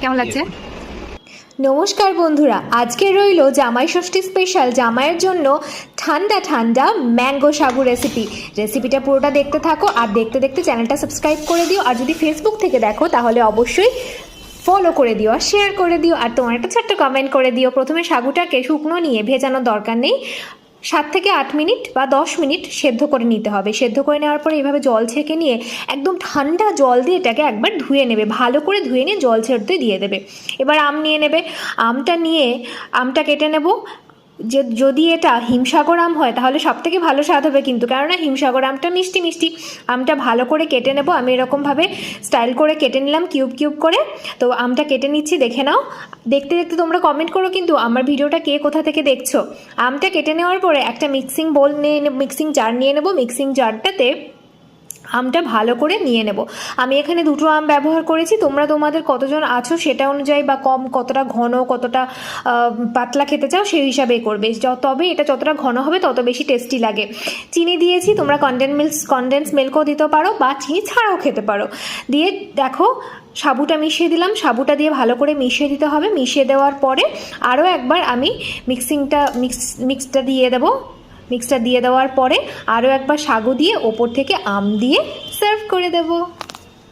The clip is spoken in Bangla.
কেমন লাগছে? নমস্কার বন্ধুরা আজকে রইল জামাই ষষ্ঠী স্পেশাল জামাইয়ের জন্য ঠান্ডা ঠান্ডা ম্যাঙ্গো সাগু রেসিপি রেসিপিটা পুরোটা দেখতে থাকো আর দেখতে দেখতে চ্যানেলটা সাবস্ক্রাইব করে দিও। আর যদি ফেসবুক থেকে দেখো তাহলে অবশ্যই ফলো করে দিও আর শেয়ার করে দিও। আর তোমার একটা ছোট্ট কমেন্ট করে দিও। প্রথমে সাগুটাকে শুকনো নিয়ে ভেজানোর দরকার নেই। সাত থেকে আট মিনিট বা দশ মিনিট সেদ্ধ করে নিতে হবে। সেদ্ধ করে নেওয়ার পরে এইভাবে জল ছেঁকে নিয়ে একদম ঠান্ডা জল দিয়ে এটাকে একবার ধুয়ে নেবে। ভালো করে ধুয়ে নিয়ে জল ছেড়তে দিয়ে দেবে। এবার আম নিয়ে নেবে। আমটা নিয়ে, আমটা কেটে নেব। যে যদি এটা হিমসাগর আম হয়, তাহলে সব থেকে ভালো স্বাদ হবে কিন্তু। কেননা হিমসাগর আমটা মিষ্টি মিষ্টি। আমটা ভালো করে কেটে নেব। আমি এরকমভাবে স্টাইল করে কেটে নিলাম কিউব কিউব করে। তো আমটা কেটে নিচ্ছি, দেখে নাও। দেখতে দেখতে তোমরা কমেন্ট করো কিন্তু আমার ভিডিওটা কে কোথা থেকে দেখছ? আমটা কেটে নেওয়ার পরে একটা মিক্সিং বোল নিয়ে মিক্সিং জার নিয়ে নেব। মিক্সিং জারটাতে আমটা ভালো করে নিয়ে নেব। আমি এখানে দুটো আম ব্যবহার করেছি। তোমরা তোমাদের কতজন আছো সেটা অনুযায়ী বা কম কতটা ঘন, কতটা পাতলা খেতে চাও সেই হিসাবে করবে। তবে এটা যতটা ঘন হবে তত বেশি টেস্টি লাগে। চিনি দিয়েছি, তোমরা কন্ডেন্স মিল্ক কন্ডেন্স মিল্কও দিতে পারো বা চিনি ছাড়াও খেতে পারো। দিয়ে দেখো, সাবুটা মিশিয়ে দিলাম। সাবুটা দিয়ে ভালো করে মিশিয়ে দিতে হবে। মিশিয়ে দেওয়ার পরে আরও একবার আমি মিক্সিংটা মিক্স মিক্সটা দিয়ে দেবো। মিক্সটা দিয়ে দেওয়ার পরে আরও একবার সাগু দিয়ে ওপর থেকে আম দিয়ে সার্ভ করে দেবো।